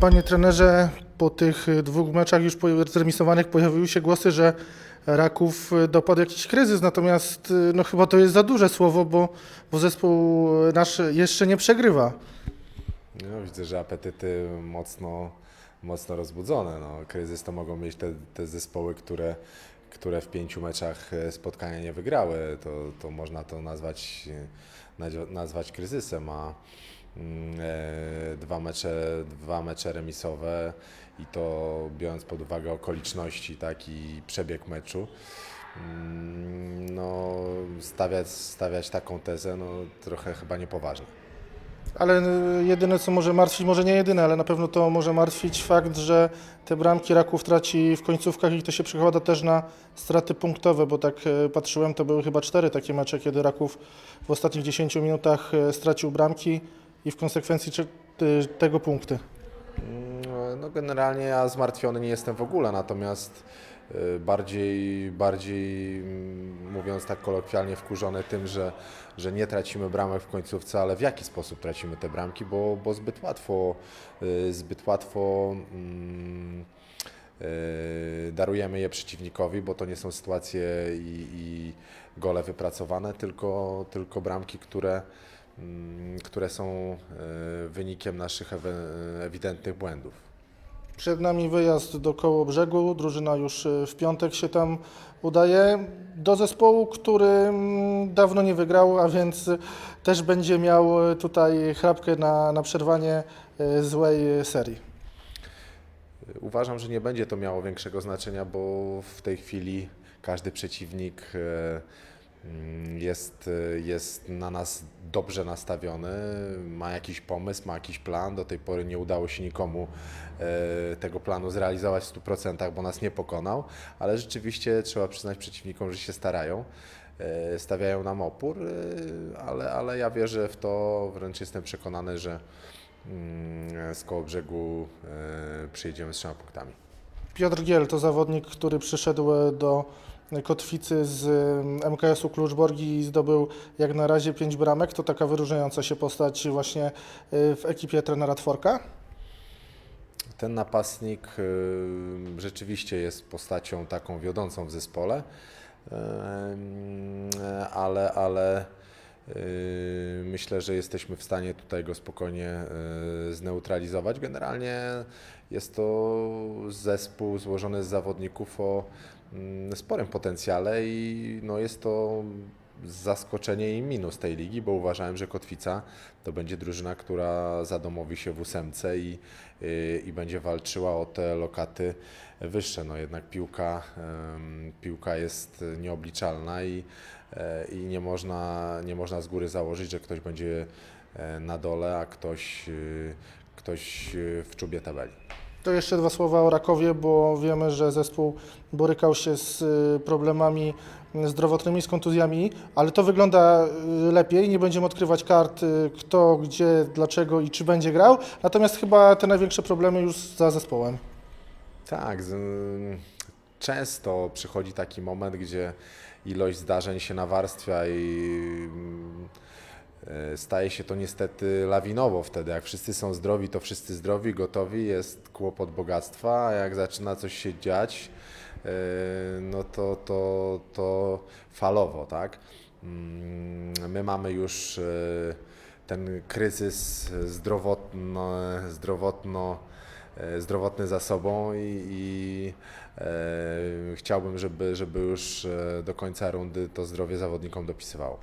Panie trenerze, po tych y, dwóch meczach już zremisowanych pojawiły się głosy, że Raków y, dopadł jakiś kryzys, natomiast y, no chyba to jest za duże słowo, bo, bo zespół nasz jeszcze nie przegrywa. No, widzę, że apetyty mocno, mocno rozbudzone. No, kryzys to mogą mieć te, te zespoły, które, które w pięciu meczach e, spotkania nie wygrały. To, to można to nazwać, e, nazwać kryzysem, a e, dwa, mecze, dwa mecze remisowe i to biorąc pod uwagę okoliczności tak, i przebieg meczu, mm, no, stawiać, stawiać taką tezę no, trochę chyba niepoważnie. Ale y, jedyne co może martwić, może nie jedyne, ale na pewno to może martwić fakt, że te bramki Raków traci w końcówkach i to się przekłada też na straty punktowe, bo tak y, patrzyłem, to były chyba cztery takie mecze, kiedy Raków w ostatnich 10 minutach stracił bramki i w konsekwencji y, tego punkty. Mm, No generalnie ja zmartwiony nie jestem w ogóle, natomiast y, bardziej, bardziej mm, mówiąc tak kolokwialnie wkurzony tym, że, że nie tracimy bramek w końcówce, ale w jaki sposób tracimy te bramki, bo, bo zbyt łatwo, y, zbyt łatwo mm, darujemy je przeciwnikowi, bo to nie są sytuacje i, i gole wypracowane, tylko, tylko bramki, które, które są y, wynikiem naszych ewe- ewidentnych błędów. Przed nami wyjazd do koło brzegu, drużyna już y, w piątek się tam udaje, do zespołu, który mm, dawno nie wygrał, a więc też będzie miał tutaj chrapkę na, na przerwanie złej serii. Uważam, że nie będzie to miało większego znaczenia, bo w tej chwili każdy przeciwnik e, mm, jest, e, jest na nas dobrze nastawiony, ma jakiś pomysł, ma jakiś plan. Do tej pory nie udało się nikomu e, tego planu zrealizować w 100%, bo nas nie pokonał, ale rzeczywiście trzeba przyznać przeciwnikom, że się starają. e, Stawiają nam opór, ale, ale ja wierzę w to, wręcz jestem przekonany, że mm, z koło brzegu przyjedziemy z trzema punktami. Piotr Giel to zawodnik, który przyszedł e, do Kotwicy z y, MKS-u Kluczborgi zdobył jak na razie pięć bramek. To taka wyróżniająca się postać właśnie y, w ekipie trenera Tworka. Ten napastnik e, rzeczywiście jest postacią taką wiodącą w zespole, ale, ale myślę, że jesteśmy w stanie tutaj go spokojnie e, zneutralizować. Generalnie jest to zespół złożony z zawodników o mm, sporym potencjale i no jest to zaskoczenie i minus tej ligi, bo uważałem, że Kotwica to będzie drużyna, która zadomowi się w ósemce i, y, i będzie walczyła o te lokaty wyższe. No jednak piłka, piłka jest nieobliczalna i, e, i nie, można, nie można z góry założyć, że ktoś będzie e, na dole, a ktoś, y, ktoś y, w czubie tabeli. To jeszcze dwa słowa o Rakowie, bo wiemy, że zespół borykał się z y, problemami zdrowotnymi, z kontuzjami, ale to wygląda y, lepiej. Nie będziemy odkrywać kart, y, kto, gdzie, dlaczego i czy będzie grał. Natomiast chyba te największe problemy już za zespołem. Tak, często przychodzi taki moment, gdzie ilość zdarzeń się nawarstwia i mm, staje się to niestety lawinowo wtedy. Jak wszyscy są zdrowi, to wszyscy zdrowi, gotowi, jest kłopot bogactwa, a jak zaczyna coś się dziać, e, no to, to, to falowo, tak? Mm, My mamy już e, ten kryzys zdrowotno, zdrowotno e, zdrowotny za sobą i, i e, chciałbym, żeby, żeby już e, do końca rundy to zdrowie zawodnikom dopisywało.